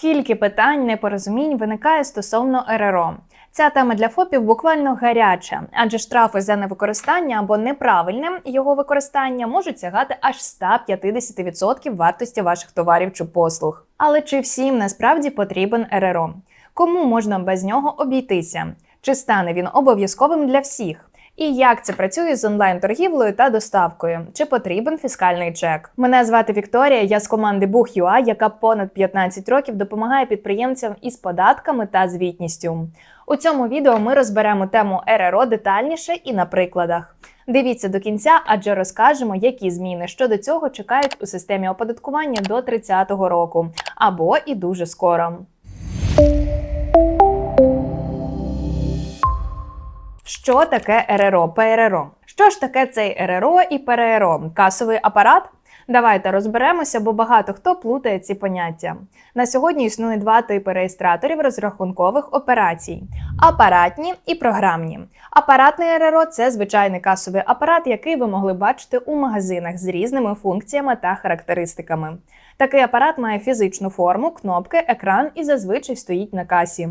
Скільки питань непорозумінь виникає стосовно РРО? Ця тема для ФОПів буквально гаряча, адже штрафи за невикористання або неправильне його використання можуть сягати аж 150% вартості ваших товарів чи послуг. Але чи всім насправді потрібен РРО? Кому можна без нього обійтися? Чи стане він обов'язковим для всіх? І як це працює з онлайн-торгівлею та доставкою? Чи потрібен фіскальний чек? Мене звати Вікторія. Я з команди Бух.ua, яка понад 15 років допомагає підприємцям із податками та звітністю. У цьому відео ми розберемо тему РРО детальніше і на прикладах. Дивіться до кінця, адже розкажемо, які зміни щодо цього чекають у системі оподаткування до 30 року або і дуже скоро. Що таке РРО, ПРРО? Що ж таке цей РРО і ПРРО? Касовий апарат? Давайте розберемося, бо багато хто плутає ці поняття. На сьогодні існує два типи реєстраторів розрахункових операцій: апаратні і програмні. Апаратний РРО це звичайний касовий апарат, який ви могли бачити у магазинах з різними функціями та характеристиками. Такий апарат має фізичну форму, кнопки, екран і зазвичай стоїть на касі.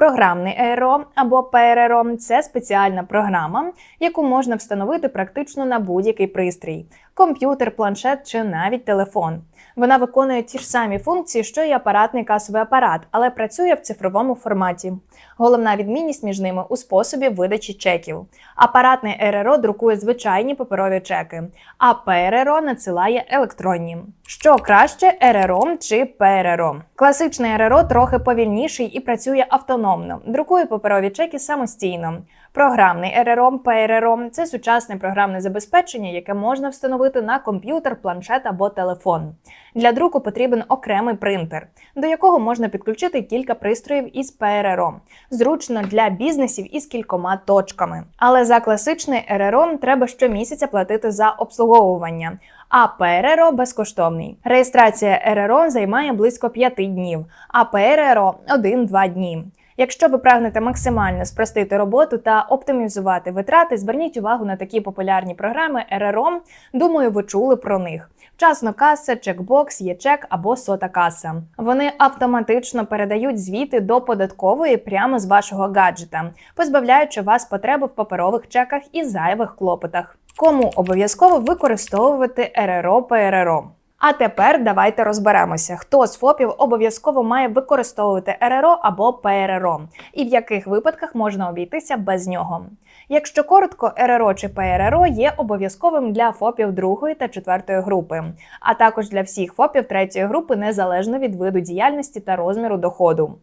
Програмний ЕРО або ПРРО це спеціальна програма, яку можна встановити практично на будь-який пристрій комп'ютер, планшет чи навіть телефон. Вона виконує ті ж самі функції, що й апаратний касовий апарат, але працює в цифровому форматі. Головна відмінність між ними у способі видачі чеків. Апаратний РРО друкує звичайні паперові чеки, а ПРРО надсилає електронні. Що краще РРО чи ПРРО? Класичний РРО трохи повільніший і працює автономно, друкує паперові чеки самостійно. Програмний РРО, ПРРО – це сучасне програмне забезпечення, яке можна встановити на комп'ютер, планшет або телефон. Для друку потрібен окремий принтер, до якого можна підключити кілька пристроїв із ПРРО. Зручно для бізнесів із кількома точками. Але за класичний РРО треба щомісяця платити за обслуговування. А ПРРО безкоштовний. Реєстрація РРО займає близько 5 днів, а ПРРО 1-2 дні. Якщо ви прагнете максимально спростити роботу та оптимізувати витрати, зверніть увагу на такі популярні програми РРО. Думаю, ви чули про них. Вчасно каса, чекбокс, ЄЧЕК або сота каса. Вони автоматично передають звіти до податкової прямо з вашого гаджета, позбавляючи вас потреби в паперових чеках і зайвих клопотах. Кому обов'язково використовувати РРО ПРРО? А тепер давайте розберемося, хто з ФОПів обов'язково має використовувати РРО або ПРРО, і в яких випадках можна обійтися без нього. Якщо коротко, РРО чи ПРРО є обов'язковим для ФОПів другої та четвертої групи, а також для всіх ФОПів третьої групи незалежно від виду діяльності та розміру доходу.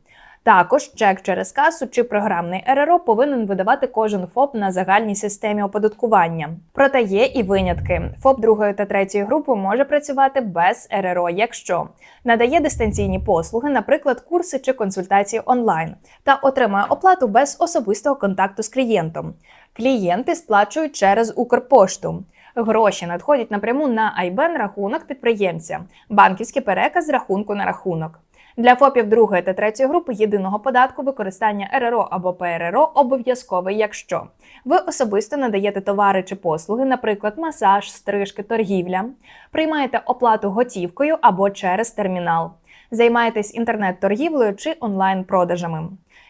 Також чек через касу чи програмний РРО повинен видавати кожен ФОП на загальній системі оподаткування. Проте є і винятки. ФОП другої та третьої групи може працювати без РРО, якщо надає дистанційні послуги, наприклад, курси чи консультації онлайн, та отримує оплату без особистого контакту з клієнтом. Клієнти сплачують через Укрпошту. Гроші надходять напряму на айбен рахунок підприємця, банківський переказ з рахунку на рахунок. Для ФОПів другої та третьої групи єдиного податку використання РРО або ПРРО обов'язкове, якщо ви особисто надаєте товари чи послуги, наприклад, масаж, стрижки, торгівля, приймаєте оплату готівкою або через термінал, займаєтесь інтернет-торгівлею чи онлайн-продажами.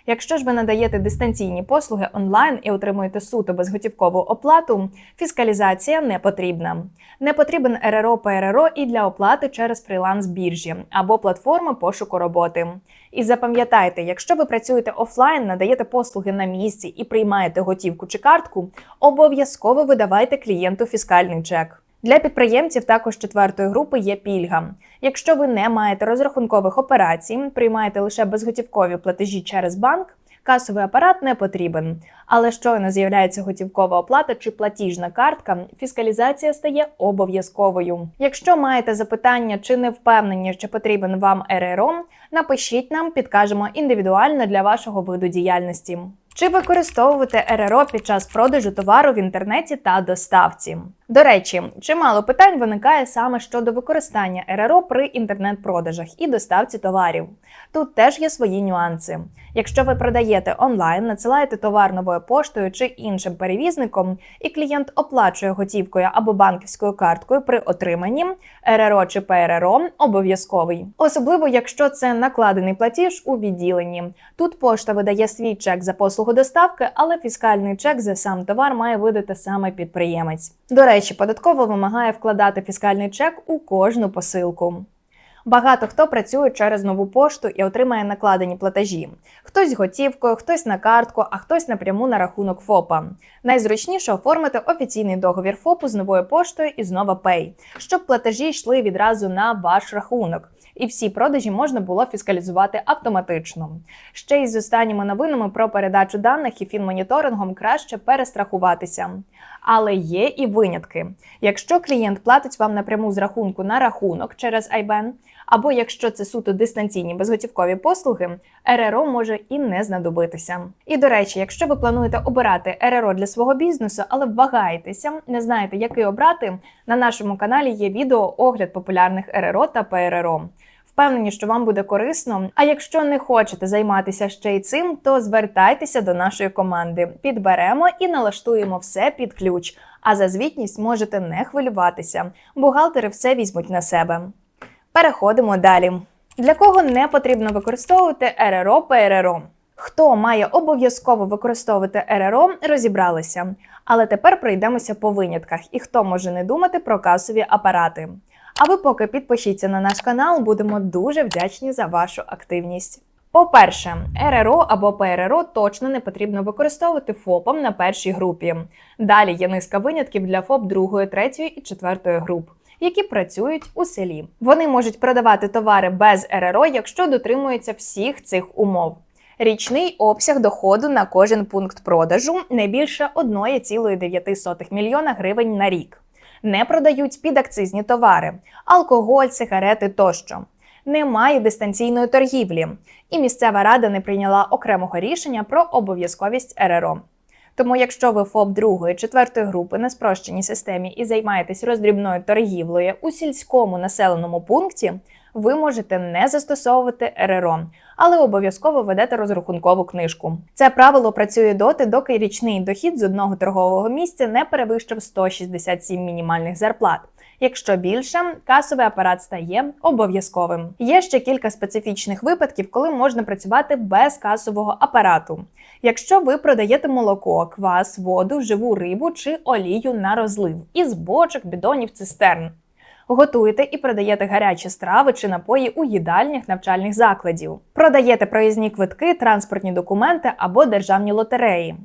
Якщо ж ви надаєте дистанційні послуги онлайн і отримуєте суто безготівкову оплату, фіскалізація не потрібна. Не потрібен РРО ПРРО і для оплати через фріланс біржі або платформи пошуку роботи. І запам'ятайте, якщо ви працюєте офлайн, надаєте послуги на місці і приймаєте готівку чи картку, обов'язково видавайте клієнту фіскальний чек. Для підприємців також четвертої групи є пільга. Якщо ви не маєте розрахункових операцій, приймаєте лише безготівкові платежі через банк, касовий апарат не потрібен. Але щойно з'являється готівкова оплата чи платіжна картка, фіскалізація стає обов'язковою. Якщо маєте запитання чи не впевнені, чи потрібен вам РРО, напишіть нам, підкажемо індивідуально для вашого виду діяльності. Чи використовувати РРО під час продажу товару в інтернеті та доставці? До речі, чимало питань виникає саме щодо використання РРО при інтернет-продажах і доставці товарів. Тут теж є свої нюанси. Якщо ви продаєте онлайн, надсилаєте товар новою поштою чи іншим перевізником, і клієнт оплачує готівкою або банківською карткою при отриманні, РРО чи ПРРО обов'язковий. Особливо, якщо це накладений платіж у відділенні. Тут пошта видає свій чек за послугу доставки, але фіскальний чек за сам товар має видати саме підприємець. До речі, податково вимагає вкладати фіскальний чек у кожну посилку. Багато хто працює через нову пошту і отримає накладені платежі. Хтось готівкою, хтось на картку, а хтось напряму на рахунок ФОПа. Найзручніше оформити офіційний договір ФОПу з новою поштою і з Pay, щоб платежі йшли відразу на ваш рахунок. І всі продажі можна було фіскалізувати автоматично. Ще із останніми новинами про передачу даних і фінмоніторингом краще перестрахуватися. Але є і винятки. Якщо клієнт платить вам напряму з рахунку на рахунок через IBAN, або якщо це суто дистанційні безготівкові послуги, РРО може і не знадобитися. І до речі, якщо ви плануєте обирати РРО для свого бізнесу, але вагаєтеся, не знаєте, який обрати, на нашому каналі є відео огляд популярних РРО та ПРРО. Впевнені, що вам буде корисно. А якщо не хочете займатися ще й цим, то звертайтеся до нашої команди. Підберемо і налаштуємо все під ключ. А за звітність можете не хвилюватися. Бухгалтери все візьмуть на себе. Переходимо далі. Для кого не потрібно використовувати РРО ПРРО? Хто має обов'язково використовувати РРО, розібралися. Але тепер пройдемося по винятках і хто може не думати про касові апарати. А ви поки підпишіться на наш канал, будемо дуже вдячні за вашу активність. По-перше, РРО або ПРРО точно не потрібно використовувати ФОПом на першій групі. Далі є низка винятків для ФОП другої, третьої і четвертої груп. Які працюють у селі. Вони можуть продавати товари без РРО, якщо дотримуються всіх цих умов. Річний обсяг доходу на кожен пункт продажу не більше 1,9 мільйона гривень на рік. Не продають підакцизні товари, алкоголь, сигарети тощо. Немає дистанційної торгівлі, і місцева рада не прийняла окремого рішення про обов'язковість РРО. Тому, якщо ви ФОП другої, четвертої групи на спрощеній системі і займаєтесь роздрібною торгівлею у сільському населеному пункті, ви можете не застосовувати РРО, але обов'язково ведете розрахункову книжку. Це правило працює доти, доки річний дохід з одного торгового місця не перевищив 167 мінімальних зарплат. Якщо більше, касовий апарат стає обов'язковим. Є ще кілька специфічних випадків, коли можна працювати без касового апарату. Якщо ви продаєте молоко, квас, воду, живу рибу чи олію на розлив із бочок, бідонів, цистерн. Готуєте і продаєте гарячі страви чи напої у їдальнях навчальних закладів. Продаєте проїзні квитки, транспортні документи або державні лотереї.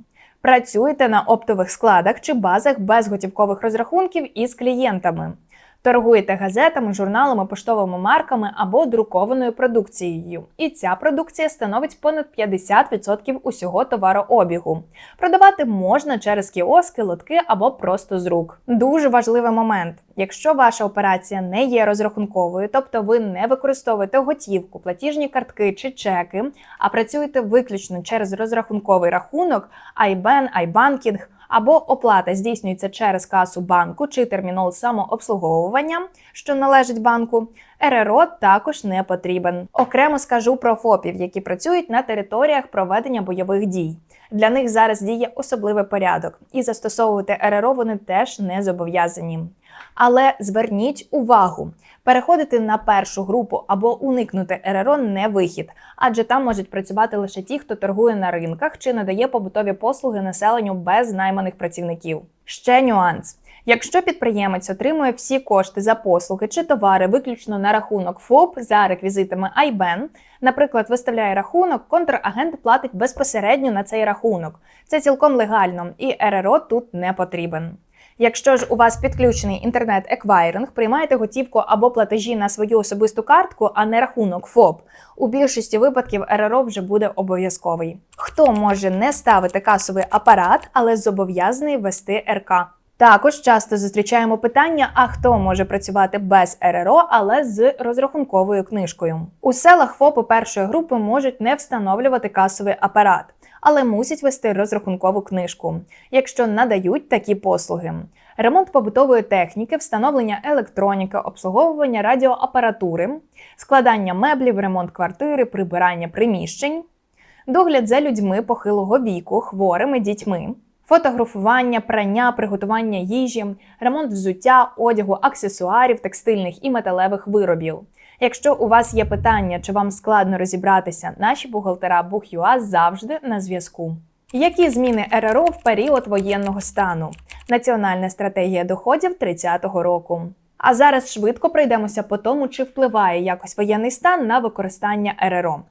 Працюєте на оптових складах чи базах без готівкових розрахунків із клієнтами. Торгуєте газетами, журналами, поштовими марками або друкованою продукцією. І ця продукція становить понад 50% усього товарообігу. Продавати можна через кіоски, лотки або просто з рук. Дуже важливий момент. Якщо ваша операція не є розрахунковою, тобто ви не використовуєте готівку, платіжні картки чи чеки, а працюєте виключно через розрахунковий рахунок, IBAN, iBanking, або оплата здійснюється через касу банку чи термінал самообслуговування, що належить банку, РРО також не потрібен. Окремо скажу про ФОПів, які працюють на територіях проведення бойових дій. Для них зараз діє особливий порядок, і застосовувати РРО вони теж не зобов'язані. Але зверніть увагу, переходити на першу групу або уникнути РРО не вихід, адже там можуть працювати лише ті, хто торгує на ринках чи надає побутові послуги населенню без найманих працівників. Ще нюанс. Якщо підприємець отримує всі кошти за послуги чи товари виключно на рахунок ФОП за реквізитами IBAN, наприклад, виставляє рахунок, контрагент платить безпосередньо на цей рахунок. Це цілком легально, і РРО тут не потрібен. Якщо ж у вас підключений інтернет-еквайринг, приймаєте готівку або платежі на свою особисту картку, а не рахунок ФОП, у більшості випадків РРО вже буде обов'язковий. Хто може не ставити касовий апарат, але зобов'язаний вести РК? Також часто зустрічаємо питання: а хто може працювати без РРО, але з розрахунковою книжкою? У селах ФОПи першої групи можуть не встановлювати касовий апарат, але мусять вести розрахункову книжку, якщо надають такі послуги. ремонт побутової техніки, встановлення електроніки, обслуговування радіоапаратури, складання меблів, ремонт квартири, прибирання приміщень, догляд за людьми похилого віку, хворими дітьми, фотографування, прання, приготування їжі, ремонт взуття, одягу, аксесуарів, текстильних і металевих виробів. Якщо у вас є питання, чи вам складно розібратися, наші бухгалтера Бухюа завжди на зв'язку. Які зміни РРО в період воєнного стану? Національна стратегія доходів 30-го року. А зараз швидко пройдемося по тому, чи впливає якось воєнний стан на використання РРО.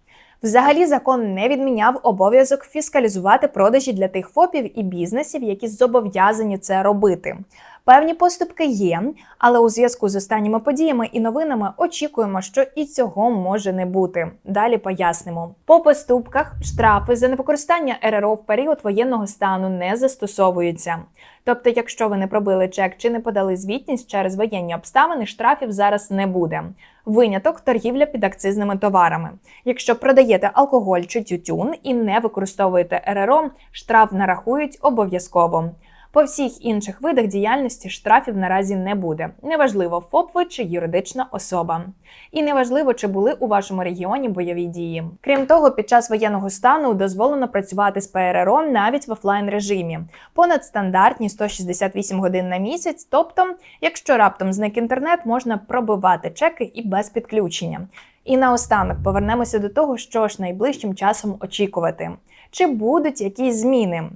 Взагалі, закон не відміняв обов'язок фіскалізувати продажі для тих ФОПів і бізнесів, які зобов'язані це робити. Певні поступки є, але у зв'язку з останніми подіями і новинами очікуємо, що і цього може не бути. Далі пояснимо. По поступках штрафи за невикористання РРО в період воєнного стану не застосовуються. Тобто, якщо ви не пробили чек чи не подали звітність через воєнні обставини, штрафів зараз не буде. Виняток торгівля під акцизними товарами. Якщо продаєте алкоголь чи тютюн і не використовуєте РРО, штраф нарахують обов'язково. По всіх інших видах діяльності штрафів наразі не буде. Неважливо, ФОП ви чи юридична особа. І неважливо, чи були у вашому регіоні бойові дії. Крім того, під час воєнного стану дозволено працювати з ПРРО навіть в офлайн режимі, понад стандартні 168 годин на місяць. Тобто, якщо раптом зник інтернет, можна пробивати чеки і без підключення. І наостанок повернемося до того, що ж найближчим часом очікувати. Чи будуть якісь зміни?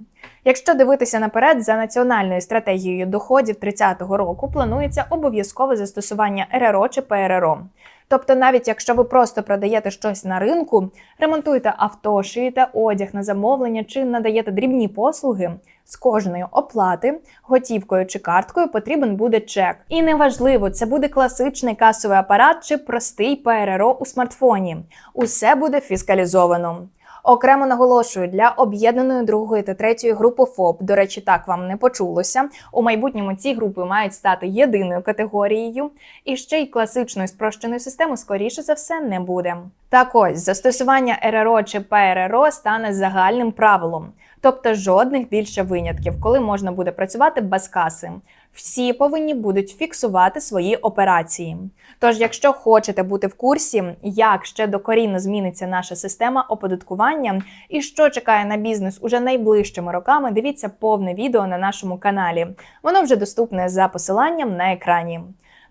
Якщо дивитися наперед, за національною стратегією доходів 30-го року планується обов'язкове застосування РРО чи ПРРО. Тобто, навіть якщо ви просто продаєте щось на ринку, ремонтуєте авто, шиєте одяг на замовлення чи надаєте дрібні послуги, з кожної оплати, готівкою чи карткою потрібен буде чек. І неважливо, це буде класичний касовий апарат чи простий ПРРО у смартфоні. Усе буде фіскалізовано. Окремо наголошую для об'єднаної другої та третьої групи ФОП. До речі, так вам не почулося. У майбутньому ці групи мають стати єдиною категорією, і ще й класичної спрощеної системи, скоріше за все, не буде. Так ось застосування РРО чи ПРРО стане загальним правилом, тобто жодних більше винятків, коли можна буде працювати без каси. Всі повинні будуть фіксувати свої операції. Тож, якщо хочете бути в курсі, як ще докорінно зміниться наша система оподаткування і що чекає на бізнес уже найближчими роками, дивіться повне відео на нашому каналі. Воно вже доступне за посиланням на екрані.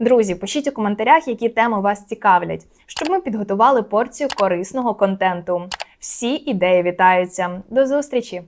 Друзі, пишіть у коментарях, які теми вас цікавлять, щоб ми підготували порцію корисного контенту. Всі ідеї вітаються. До зустрічі!